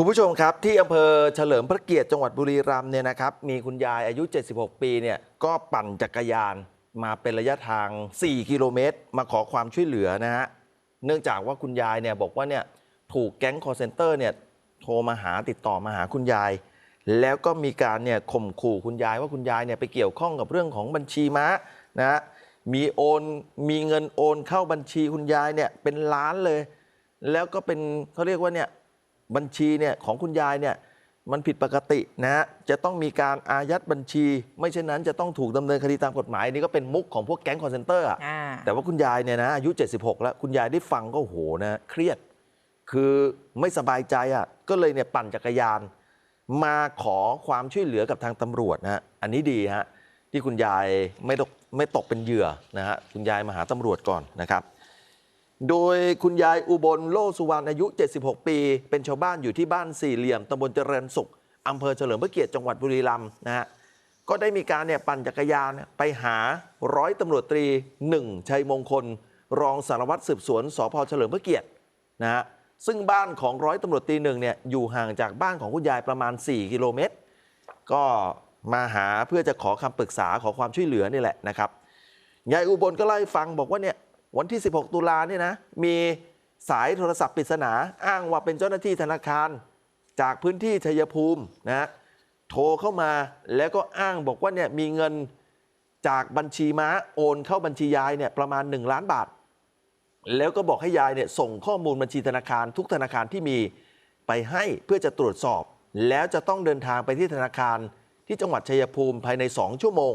คุณผู้ชมครับที่อำเภอเฉลิมพระเกียรติจังหวัดบุรีรัมย์เนี่ยนะครับมีคุณยายอายุ 76 ปีเนี่ยก็ปั่นจักรยานมาเป็นระยะทาง 4 กิโลเมตร มาขอความช่วยเหลือนะฮะเนื่องจากว่าคุณยายเนี่ยบอกว่าเนี่ยถูกแก๊งคอร์เซนเตอร์เนี่ยโทรมาหาติดต่อมาหาคุณยาย แล้วก็มีการเนี่ยข่มขู่คุณยายว่าคุณยายเนี่ยไปเกี่ยวข้องกับเรื่องของบัญชีม้านะฮะมีโอนมีเงินโอนเข้าบัญชีคุณยายเนี่ยเป็นล้านเลย แล้วก็เป็นเขาเรียกว่าเนี่ย บัญชีเนี่ยของคุณยายเนี่ยมันผิดปกตินะฮะจะต้องมีการอายัดบัญชี ไม่เช่นนั้นจะต้องถูกดำเนินคดีตามกฎหมายอันนี่ก็เป็นมุกของพวกแก๊งคอร์เซนเตอร์อะอ่า แต่ว่าคุณยายเนี่ยนะอายุ 76 แล้ว คุณยายได้ฟังก็โอ้โหนะเครียด คือไม่สบายใจอะก็เลยเนี่ยปั่นจักรยาน มาขอความช่วยเหลือกับทางตำรวจนะฮะอันนี้ดีฮะที่คุณยายไม่ตกไม่ตกเป็นเหยื่อนะฮะคุณยายมาหาตำรวจก่อนนะครับ โดยคุณยายอุบลโลสุวรรณอายุ 76 ปี เป็นชาวบ้านอยู่ที่บ้านสี่เหลี่ยมตำบลเจริญสุขอำเภอเฉลิมพระเกียรติจังหวัดบุรีรัมย์นะฮะก็ได้มีการเนี่ยปั่นจักรยานไปหาร้อยตำรวจตรีหนึ่งชัยมงคล รองสารวัตรสืบสวนสพเฉลิมพระเกียรตินะฮะซึ่งบ้านของร้อยตำรวจตรีหนึ่งเนี่ยอยู่ห่างจากบ้านของคุณยายประมาณ 4 กิโลเมตร ก็มาหาเพื่อจะขอคำปรึกษาขอความช่วยเหลือนี่แหละนะครับยายอุบลก็เล่าให้ฟังบอกว่าเนี่ย วันที่ 16 ตุลาเนี่ยนะมีสายโทรศัพท์ปริศนา อ้างว่าเป็นเจ้าหน้าที่ธนาคาร จากพื้นที่ชัยภูมินะโทรเข้ามาแล้วก็อ้างบอกว่าเนี่ยมีเงินจากบัญชีม้าโอนเข้าบัญชียายเนี่ยประมาณ 1 ล้านบาท แล้วก็บอกให้ยายเนี่ยส่งข้อมูลบัญชีธนาคารทุกธนาคารที่มีไปให้เพื่อจะตรวจสอบ แล้วจะต้องเดินทางไปที่ธนาคารที่จังหวัดชัยภูมิภายใน 2 ชั่วโมง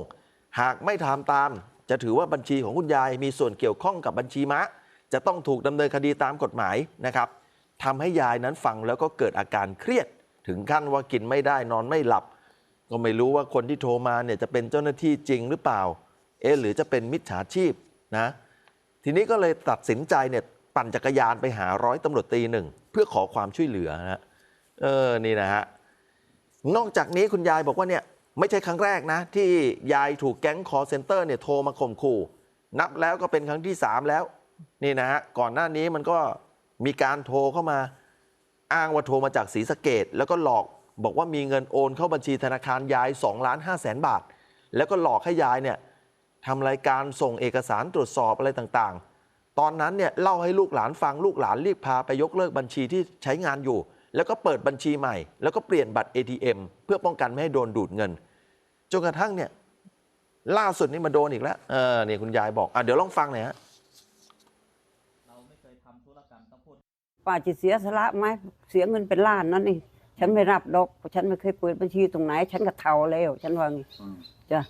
หากไม่ทำตาม จะถือว่าบัญชีของคุณยายมีส่วนเกี่ยวข้องกับบัญชีม้าจะต้องถูกดำเนินคดีตามกฎหมายนะครับทำให้ยายนั้นฟังแล้วก็เกิดอาการเครียด ถึงขั้นว่ากินไม่ได้นอนไม่หลับ ก็ไม่รู้ว่าคนที่โทรมาเนี่ยจะเป็นเจ้าหน้าที่จริงหรือเปล่า เอ๊หรือจะเป็นมิจฉาชีพนะทีนี้ก็เลยตัดสินใจเนี่ยปั่นจักรยานไปหาร้อยตำรวจตีหนึ่งเพื่อขอความช่วยเหลือนะเออนี่นะฮะนอกจากนี้คุณยายบอกว่าเนี่ย ไม่ใช่ครั้งแรกนะ ที่ยายถูกแก๊งคอร์เซนเตอร์เนี่ยโทรมาข่มขู่ นับแล้วก็เป็นครั้งที่ 3 แล้ว นี่นะฮะก่อนหน้านี้มันก็มีการโทรเข้ามา อ้างว่าโทรมาจากศรีสะเกดแล้วก็หลอกบอกว่ามีเงินโอนเข้าบัญชีธนาคารยาย2ล้าน5แสนบาท แล้วก็หลอกให้ยายเนี่ยทำรายการส่งเอกสารตรวจสอบอะไรต่างๆ ตอนนั้นเนี่ยเล่าให้ลูกหลานฟังลูกหลานรีบพาไปยกเลิกบัญชีที่ใช้งานอยู่ แล้วก็เปิดบัญชีใหม่ แล้วก็เปลี่ยนบัตร ATM เพื่อป้องกันไม่ให้โดนดูดเงิน จนกระทั่งเนี่ยล่าสุดนี่มาโดนอีกแล้วเออนี่คุณยายบอกอะเดี๋ยวลองฟังหน่อยฮะ เราไม่เคยทำธุรกรรมต้องพูดป้าจะเสียสละไหมเสียเงินเป็นล้านนั่นนี่ฉันไม่รับดอกเพราะฉันไม่เคยเปิดบัญชีตรงไหน ฉันก็เท่าแล้ว ฉันว่างี้อืมจ้ะ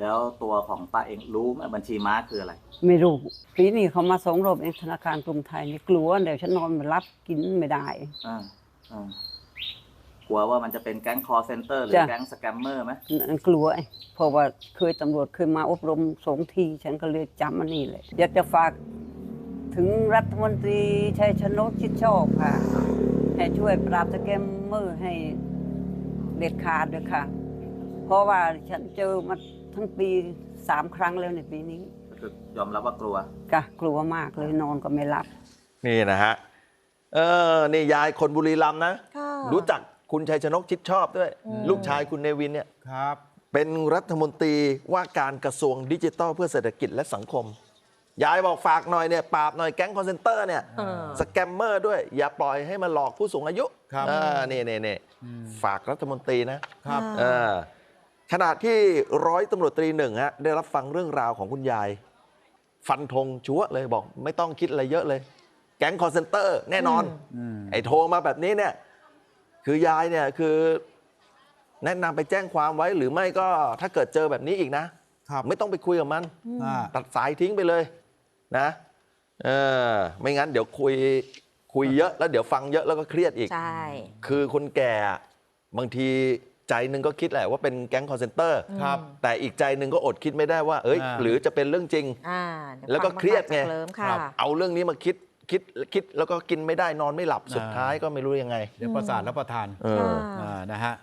แล้วตัวของป้าเองรู้ไหมบัญชีม้าคืออะไร ไม่รู้ปีนี้เขามาสองรอบเองธนาคารกรุงไทยนี่กลัวเดี๋ยวฉันนอนไม่รับกินไม่ได้ อ่าอ่า กลัวว่ามันจะเป็นแก๊งคอร์เซนเตอร์หรือจ้ะแก๊งสแกมเมอร์ไหมนั่นกลัวไอ้เพราะว่าเคยตำรวจเคยมาอบรมสองที ฉันก็เลยจำมันนี่เลยอยากจะฝากถึงรัฐมนตรีชัยชนกชิดชอบค่ะ ให้ช่วยปราบสแกมเมอร์ให้เด็ดขาดด้วยค่ะ เพราะว่าฉันเจอมาทั้งปีสามครั้งแล้วในปีนี้ก็คือยอมรับว่ากลัวก็กลัวมากเลยนอนก็ไม่หลับ นี่นะฮะ เออนี่ยายคนบุรีรัมย์นะ ค่ะ รู้จักคุณชัยชนกชิดชอบด้วยอืมลูกชายคุณเนวินเนี่ย ครับ เป็นรัฐมนตรีว่าการกระทรวงดิจิทัลเพื่อเศรษฐกิจและสังคม ยายบอกฝากหน่อยเนี่ยปราบหน่อยแก๊งคอนเซนเตอร์เนี่ยเออ สแกมเมอร์ด้วย อย่าปล่อยให้มาหลอกผู้สูงอายุครับอ่านี่นี่นี่อืมฝากรัฐมนตรีนะครับ เออขณะที่ร้อยตำรวจตรีหนึ่งฮะได้รับฟังเรื่องราวของคุณยาย ฟันธงชัวร์เลยบอก ไม่ต้องคิดอะไรเยอะเลย แก๊งคอร์เซนเตอร์แน่นอนอืมไอ้โทรมาแบบนี้เนี่ย คือยายเนี่ยคือ แนะนำไปแจ้งความไว้หรือไม่ก็ถ้าเกิดเจอแบบนี้อีกนะ ครับไม่ต้องไปคุยกับมัน อ่าตัดสายทิ้งไปเลยนะเออไม่งั้นเดี๋ยวคุยคุยเยอะแล้วเดี๋ยวฟังเยอะแล้วก็เครียดอีก ใช่ คือคนแก่อะบางทีใจหนึ่งก็คิดแหละว่าเป็นแก๊งคอร์เซนเตอร์ครับ แต่อีกใจหนึ่งก็อดคิดไม่ได้ว่า เอ้ย อ่า หรือจะเป็นเรื่องจริง อ่าดี๋ยแล้วก็ฟัเครียดไงบาจากเลิมค่ะครับเอาเรื่องนี้มาคิด คิดคิดแล้วก็กินไม่ได้นอนไม่หลับสุดท้ายก็ไม่รู้ยังไง เดี๋ยวประสาทรับประทาน เออค่ะอ่านะฮะ